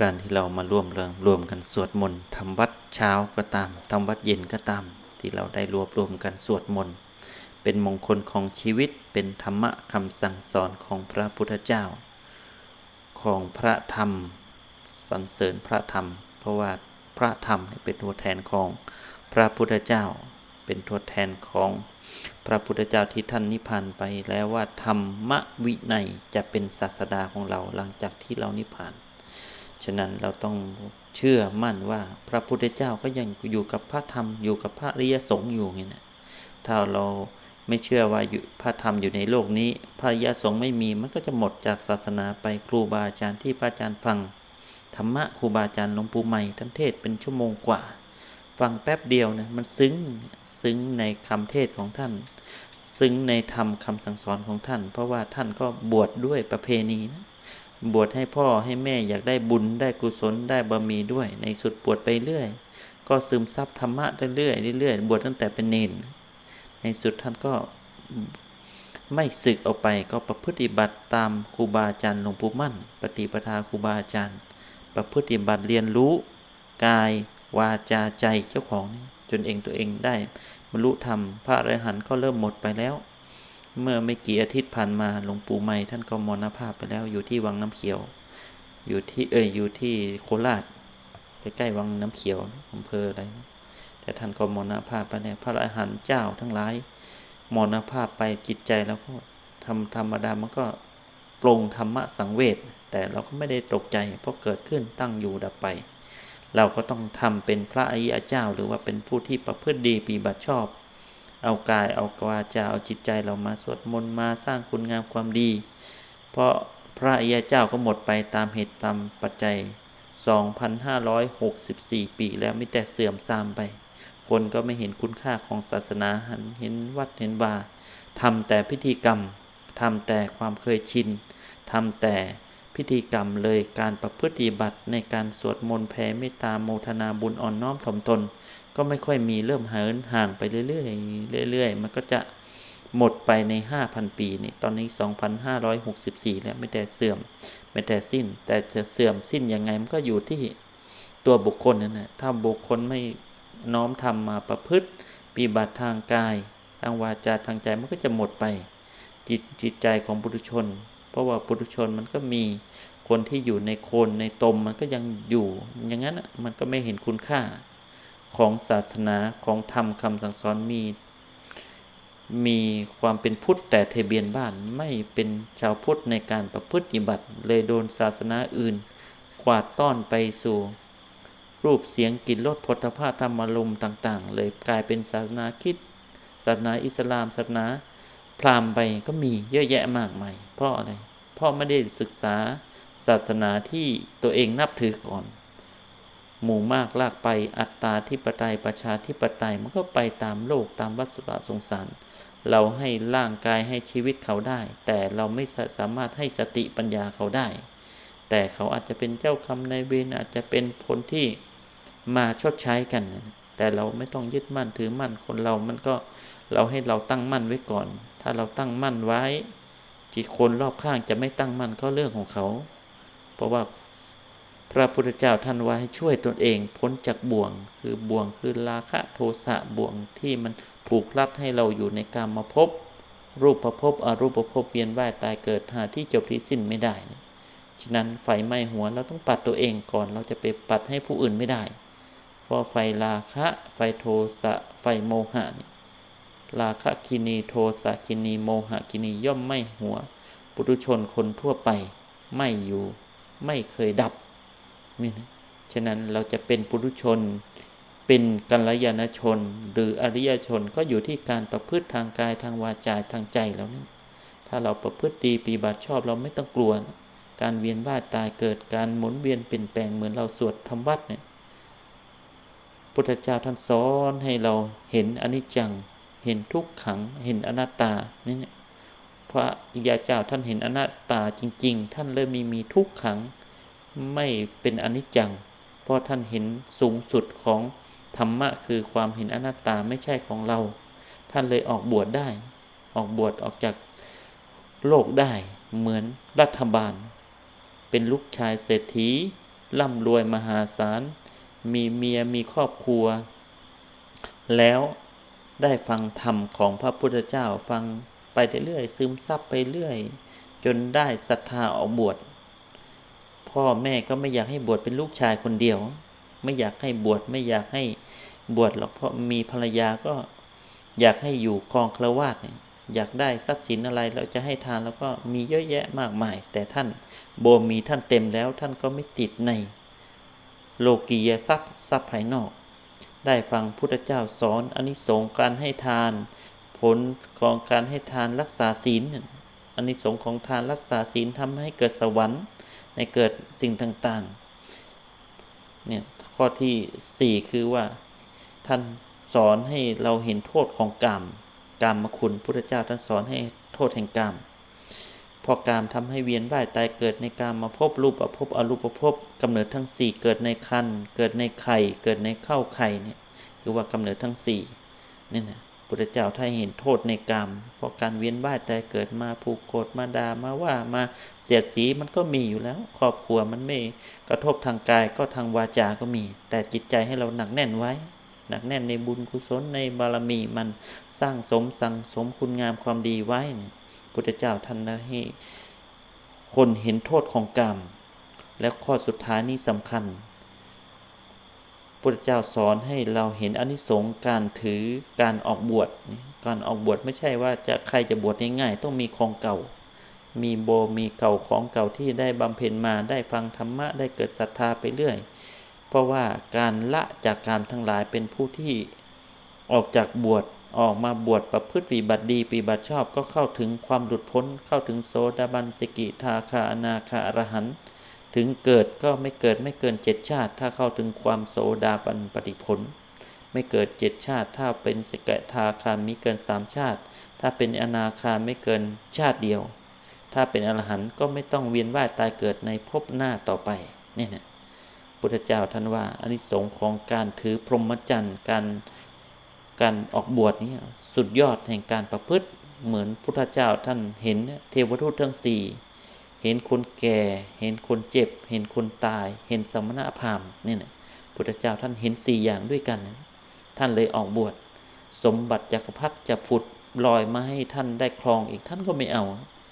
การที่เรามาร่วมเรื่องรวมกันสวดมนต์ทำวัดเช้าก็ตามทำวัดเย็นก็ตาม ที่เราได้รวบรวมกันสวดมนต์เป็นมงคลของชีวิตเป็นธรรมะคำสั่งสอนของพระพุทธเจ้า ของพระธรรมสรรเสริญพระธรรม เพราะว่าพระธรรมเนี่ยเป็นตัวแทนของพระพุทธเจ้า เป็นตัวแทนของพระพุทธเจ้าที่ท่านนิพพานไปแล้วว่าธรรมวินัยจะเป็นศาสดาของเราหลังจากที่เรานิพพาน ฉะนั้นเราต้องเชื่อมั่นว่าพระพุทธเจ้าก็ยังอยู่กับพระธรรมอยู่กับพระริยสงฆ์อยู่ไงนะถ้าเราไม่เชื่อว่าอยู่พระธรรมอยู่ในโลกนี้ พระริยสงฆ์ไม่มีมันก็จะหมดจากศาสนาไปครูบาอาจารย์ที่พระอาจารย์ฟังธรรมะครูบาอาจารย์หลวงปู่ใหม่ท่านเทศเป็นชั่วโมงกว่า ฟังแป๊บเดียวนะมันซึ้งซึ้งในคำเทศของท่าน ซึ้งในธรรมคำสั่งสอนของท่าน เพราะว่าท่านก็บวชดด้วยประเพณีนะ บวชให้พ่อให้แม่อยากได้บุญได้กุศลได้บารมีด้วย ในสุดบวชไปเรื่อย ก็ซึมซับธรรมะเรื่อยๆเรื่อยๆบวชตั้งแต่เป็นเนนในสุดท่านก็ไม่สึกออกไปก็ประพฤติบัติตามครูบาอาจารย์หลวงปู่มั่น ปฏิปทาครูบาอาจารย์ ประพฤติบัติเรียนรู้ กายวาจาใจเจ้าของจนเองตัวเองได้บรรลุธรรมพระอรหันต์ก็เริ่มหมดไปแล้ว เมื่อไม่กี่อาทิตย์ผ่านมาหลวงปู่ใหม่ท่านก็มรณภาพไปแล้วอยู่ที่วังน้ำเขียว อยู่ที่เอยอยู่ที่โคราชใกล้ๆวังน้ำเขียวอำเภออะไร แต่ท่านก็มรณภาพไปแล้วพระอรหันต์เจ้าทั้งหลายมรณภาพไปจิตใจแล้วก็ทำธรรมดามันก็ปรงธรรมะสังเวชแต่เราก็ไม่ได้ตกใจเพราะเกิดขึ้นตั้งอยู่ดับไป เราก็ต้องทำเป็นพระอริยเจ้า หรือว่าเป็นผู้ที่ประพฤติดีปฏิบัติชอบ เอากายเอากวาจาเอาจิตใจเรามาสวดมนต์มาสร้างคุณงามความดี เพราะพระอิยเจ้าก็หมดไปตามเหตุตามปัจจัย 2,564 ปีแล้วม่แต่เสื่อมทรามไป คนก็ไม่เห็นคุณค่าของศาสนาหันเห็นวัดเห็นวาทำแต่พิธีกรรมทำแต่ความเคยชินทำแต่พิธีกรรมเลยการประพฤติบัติในการสวดมนต์แผ่เมตตาโมทนาบุญอ่อนน้อมถ่อมตน ก็ไม่ค่อยมีเริ่มเหินห่างไปเรื่อยๆเรื่อยๆ มันก็จะหมดไปใน 5,000 ปีนี่ตอนนี้ 2,564 แล้วไม่แต่เสื่อม ไม่แต่สิ้น แต่จะเสื่อมสิ้นยังไงมันก็อยู่ที่ตัวบุคคลนั่นแหละถ้าบุคคลไม่น้อมทำมาประพฤติปฏิบัติทางกาย ทางวาจาทางใจมันก็จะหมดไป จิตจิตใจของบุรุชน เพราะว่าบุรุชนมันก็มีคนที่อยู่ในโคนในตมมันก็ยังอยู่ อย่างนั้นมันก็ไม่เห็นคุณค่า ของศาสนาของธรรมคำสั่งสอนมี มีความเป็นพุทธแต่ทะเบียนบ้านไม่เป็นชาวพุทธในการประพฤติบัติเลยโดนศาสนาอื่น กวาดต้อนไปสู่ รูปเสียงกลิ่นรสพธภาธรรมารมต่างๆ เลยกลายเป็นศาสนาคิดศาสนาอิสลามศาสนาพราหมณ์ไปก็มีเยอะแยะมากมายเพราะอะไรเพราะไม่ได้ศึกษาศาสนาที่ตัวเองนับถือก่อน หมู่มากลากไปอัตตาที่ปไตยประชาธิปไตยมันก็ไปตามโลกตามวัฏฏะสงสาร เราให้ร่างกายให้ชีวิตเขาได้ แต่เราไม่สามารถให้สติปัญญาเขาได้ แต่เขาอาจจะเป็นเจ้ากรรมนายเวรอาจจะเป็นผลที่มาชดใช้กัน แต่เราไม่ต้องยึดมั่นถือมั่นคนเรามันก็เราให้เราตั้งมั่นไว้ก่อน ถ้าเราตั้งมั่นไว้จิตคนรอบข้างจะไม่ตั้งมั่นก็เรื่องของเขา เพราะว่า พระพุทธเจ้าท่านว่าให้ช่วยตนเองพ้นจากบ่วง คือบ่วงคือราคะโทสะบ่วงที่มันผูกรัดให้เราอยู่ในการมาพบรูปประพบอรูปประพบเวียนว่ายตายเกิดหาที่จบที่สิ้นไม่ได้ ฉะนั้นไฟไหม้หัวเราต้องปัดตัวเองก่อนเราจะไปปัดให้ผู้อื่นไม่ได้ เพราะไฟราคะ ไฟโทสะ ไฟโมหะนี่ราคะกินีโทสะกินีโมหะกินีย่อมไม่หัว ปุถุชนคนทั่วไปไม่อยู่ ไม่เคยดับ นี่นะฉะนั้นเราจะเป็นปุถุชน เป็นกัลยาณชน หรืออริยชนก็อยู่ที่การประพฤติทางกายทางวาจาทางใจแล้วนี่ถ้าเราประพฤติดีปฏิบัติชอบเราไม่ต้องกลัวนะการเวียนว่ายตายเกิดการหมุนเวียนเปลี่ยนแปลงเหมือนเราสวดทำวัดเนี่ยพุทธเจ้าท่านสอนให้เราเห็นอนิจจัง เห็นทุกขัง เห็นอนัตตานี่เนี่ยพระยาเจ้าท่านเห็นอนัตตาจริง ๆ ท่านเลยมีมีทุกขัง ไม่เป็นอนิจจัง เพราะท่านเห็นสูงสุดของธรรมะคือความเห็นอนัตตาไม่ใช่ของเรา ท่านเลยออกบวชได้ ออกบวชออกจากโลกได้เหมือนรัฐบาล เป็นลูกชายเศรษฐีร่ำรวยมหาศาล มีเมียมีครอบครัว แล้วได้ฟังธรรมของพระพุทธเจ้าฟังไปเรื่อยซึมซับไปเรื่อย จนได้ศรัทธาออกบวช พ่อแม่ก็ไม่อยากให้บวชเป็นลูกชายคนเดียว ไม่อยากให้บวชไม่อยากให้บวชหรอกเพราะมีภรรยาก็อยากให้อยู่ครองครวาสอยากได้ทรัพย์สินอะไรเราจะให้ทานแล้วก็มีเยอะแยะมากมาย แต่ท่านโบมีท่านเต็มแล้วท่านก็ไม่ติดใน โลกียทรัพย์ทรัพย์ภายนอก ได้ฟังพุทธเจ้าสอนอานิสงส์การให้ทาน ผลของการให้ทานรักษาศีลเนี่ยอนิสงส์ของทานรักษาศีลทำให้เกิดสวรรค์ ในเกิดสิ่งต่างๆ เนี่ยข้อที่สี่คือว่าท่านสอนให้เราเห็นโทษของกรรมกรรมมาคุณพุทธเจ้าท่านสอนให้โทษแห่งกรรมพอกามทำให้เวียนว่ายตายเกิดในกามมาพบรูปประพบอรูปภพกำเนิดทั้งสี่เกิดในคันเกิดในไข่ เกิดในเข้าไข่เนี่ยคือว่ากำเนิดทั้งสี่นี่นะ พุทธเจ้าถ้านเห็นโทษในกามเพราะการเวียนว่ายแตายเกิดมาผูกโกรธมาด่ามาว่ามาเสียดสีมันก็มีอยู่แล้ว ครอบครัวมันไม่กระทบทางกายก็ทางวาจาก็มี แต่จิตใจให้เราหนักแน่นไว้ หนักแน่นในบุญกุศลในบารมีมันสร้างสมสั่งสมคุณงามความดีไว้เนี่ยพุทธเจ้าท่านให้คนเห็นโทษของกรรม และข้อสุดท้ายนี้สำคัญ พุทธเจ้าสอนให้เราเห็นอนิสงส์การถือการออกบวชการออกบวชไม่ใช่ว่าจะใครจะบวชง่ายๆต้องมีของเก่า มีโบมีเก่าของเก่าที่ได้บำเพ็ญมาได้ฟังธรรมะได้เกิดศรัทธาไปเรื่อย เพราะว่าการละจากการทั้งหลายเป็นผู้ที่ออกจากบวชออกมาบวชประพฤติปฏิบัติดีปฏิบัติชอบก็เข้าถึงความหลุดพ้น เข้าถึงโสดาบันสกิทาคาอนาคาอรหันต์ ถึงเกิดก็ไม่เกิดไม่เกินเจ็ดชาติ ถ้าเข้าถึงความโสดาบันปฏิผล ไม่เกิดเจ็ดชาติ ถ้าเป็นสกทาคามิเกินสามชาติ ถ้าเป็นอนาคาไม่เกินชาติเดียว ถ้าเป็นอรหันต์ก็ไม่ต้องเวียนว่ายตายเกิดในภพหน้าต่อไปเนี่ยนะพุทธเจ้าท่านว่าอานิสงส์ของการถือพรหมจรรย์การการออกบวชนี้สุดยอดแห่งการประพฤติเหมือนพุทธเจ้าท่านเห็นเทวทูตทั้งสี่ เห็นคนแก่ เห็นคนเจ็บ เห็นคนตาย เห็นสมณพราหมณ์นี่นะพุทธเจ้าท่านเห็นสี่อย่างด้วยกัน ท่านเลยออกบวช สมบัติจักรพรรดิจะผุดลอยมาให้ท่านได้ครองอีกท่านก็ไม่เอา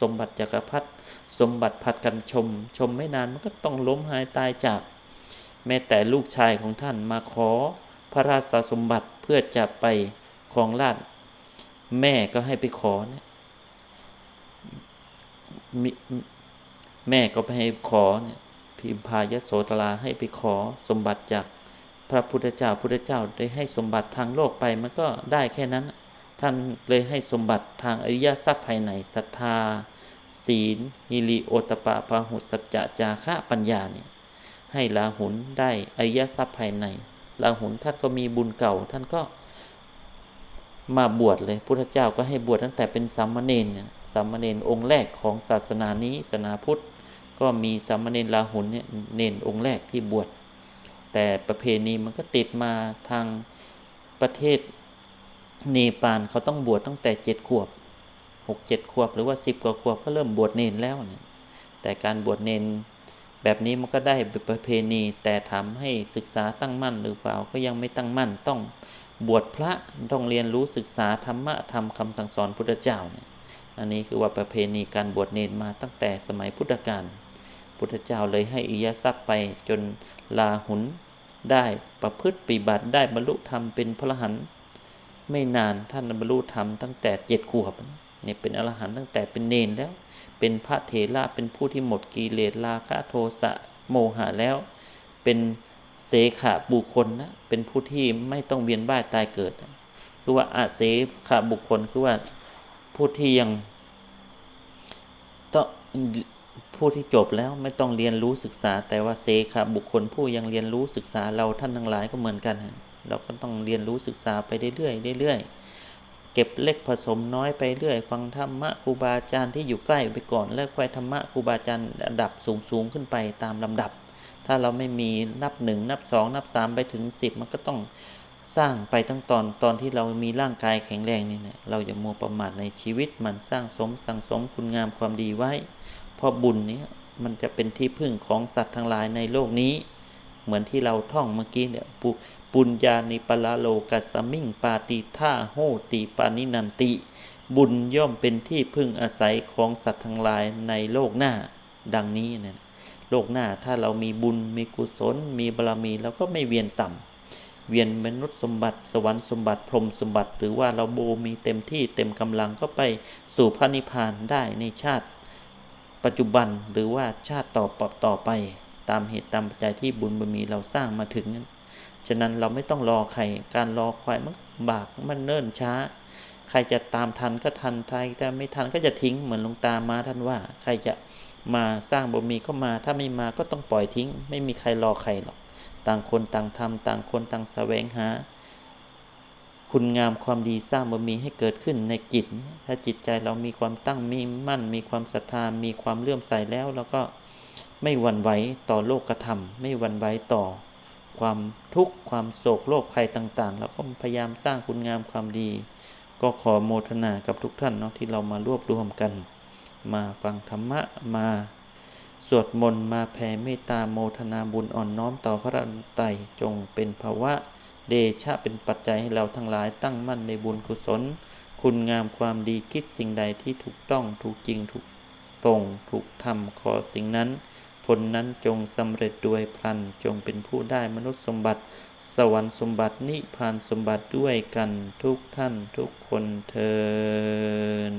สมบัติจักรพรรดิสมบัติผัดกันชม ชมไม่นานมันก็ต้องล้มหายตายจาก แม้แต่ลูกชายของท่านมาขอพระราชสมบัติเพื่อจะไปครองราชแม่ก็ให้ไปขอเนี่ยมิ แม่ก็ไปให้ขอเนี่ยพิมพายโสตลาให้ไปขอสมบัติจากพระพุทธเจ้าพุทธเจ้าได้ให้สมบัติทางโลกไปมันก็ได้แค่นั้น ท่านเลยให้สมบัติทางอริยทรัพย์ภายในศรัทธา ศีลฮิริโอตปะพาหุสัจจะจาคะปัญญาเนี่ยให้ลาหุนได้อริยทรัพย์ภายในลาหุนท่านก็มีบุญเก่าท่านก็มาบวชเลยพุทธเจ้าก็ให้บวชตั้งแต่เป็นสามเณรเนี่ยสามเณรองค์แรกของศาสนานี้ศาสนาพุทธ ก็มีสามเณรลาหุนเนี่ยเนนองค์แรกที่บวช แต่ประเพณีมันก็ติดมาทางประเทศเนปาลเขาต้องบวชตั้งแต่เจ็ดขวบหกเจ็ดขวบ หรือว่าสิบกว่าขวบก็เริ่มบวชเนนแล้วเนี่ยแต่การบวชเนนแบบนี้มันก็ได้ประเพณีแต่ทำให้ศึกษาตั้งมั่นหรือเปล่าก็ยังไม่ตั้งมั่นต้องบวชพระต้องเรียนรู้ศึกษาธรรมะธรรมคำสั่งสอนพุทธเจ้าเนี่ยอันนี้คือว่าประเพณีการบวชเนนมาตั้งแต่สมัยพุทธกาล พุทธเจ้าเลยให้อิยาทรัพย์ไปจนลาหุนได้ประพฤติปฏิบัติได้บรรลุธรรมเป็นพระหันไม่นานท่านบรรลุธรรมตั้งแต่เจ็ดขวบเนี่ยเป็นอรหันต์ตั้งแต่เป็นเนนแล้ว เป็นพระเถระเป็นผู้ที่หมดกิเลสราคะโทสะโมหะแล้ว เป็นเสขะบุคคลนะเป็นผู้ที่ไม่ต้องเวียนว่ายตายเกิดคือว่าอาเสขะบุคคลคือว่าผู้ที่ยังต้อง ผู้ที่จบแล้วไม่ต้องเรียนรู้ศึกษา แต่ว่าเสขะบุคคลผู้ยังเรียนรู้ศึกษาเราท่านทั้งหลายก็เหมือนกัน เราก็ต้องเรียนรู้ศึกษาไปเรื่อยๆเรื่อยๆเก็บเล็กผสมน้อยไปเรื่อย ฟังธรรมะครูบาอาจารย์ที่อยู่ใกล้ไปก่อนแล้วค่อยธรรมะครูบาอาจารย์ระดับสูงๆขึ้นไปตามลำดับ ถ้าเราไม่มีนับหนึ่งนับสองนับสามไปถึงสิบมันก็ต้องสร้างไปตั้งตอนตอนที่เรามีร่างกายแข็งแรงนี่นะเราอย่ามัวประมาทในชีวิตมันสร้างสมสั่งสมคุณงามความดีไว้ เพราะบุญนี้มันจะเป็นที่พึ่งของสัตว์ทั้งหลายในโลกนี้ เหมือนที่เราท่องเมื่อกี้เนี่ยปุปุญญานิปละโลกัสมิงปาติท่าโหติปานินันติ บุญย่อมเป็นที่พึ่งอาศัยของสัตว์ทั้งหลายในโลกหน้า ดังนี้เนี่ยโลกหน้าถ้าเรามีบุญมีกุศล มีบารมีเราก็ไม่เวียนต่ำเวียนมนุษย์สมบัติสวรรค์สมบัติพรหมสมบัติ หรือว่าเราโบมีเต็มที่เต็มกำลังก็ไปสู่พระนิพพานได้ในชาติ ปัจจุบันหรือว่าชาติต่อปต่อไป ตามเหตุตามปัจจัยที่บุญบารมีเราสร้างมาถึงนั้นฉะนั้นเราไม่ต้องรอใคร การรอคอยมันบากมันเนิ่นช้า ใครจะตามทันก็ทันใครแต่ไม่ทันก็จะทิ้งเหมือนหลวงตามาท่านว่า ใครจะมาสร้างบารมีก็มา ถ้าไม่มาก็ต้องปล่อยทิ้ง ไม่มีใครรอใครหรอก ต่างคนต่างทำต่างคนต่างแสวงหา คุณงามความดีสร้างบารมีให้เกิดขึ้นในจิต ถ้าจิตใจเรามีความตั้งมีมั่น มีความศรัทธา มีความเลื่อมใสแล้วเราก็ไม่หวั่นไหวต่อโลกธรรม ไม่หวั่นไหวต่อความทุกข์ความโศกโรคภัยต่างๆเราก็พยายามสร้างคุณงามความดี ก็ขอโมทนากับทุกท่านเนาะที่เรามารวบรวมกัน มาฟังธรรมะมาสวดมนต์มาแผ่เมตตาโมทนาบุญอ่อนน้อมต่อพระรัตนตรัยจงเป็นภาวะ เดชะเป็นปัจจัยให้เราทั้งหลายตั้งมั่นในบุญกุศล คุณงามความดีคิดสิ่งใดที่ถูกต้องถูกจริงถูกตรงถูกทำขอสิ่งนั้น ผลนั้นจงสำเร็จด้วยพลันจงเป็นผู้ได้มนุษย์สมบัติ สวรรค์สมบัตินิพพานสมบัติด้วยกันทุกท่านทุกคนเทิน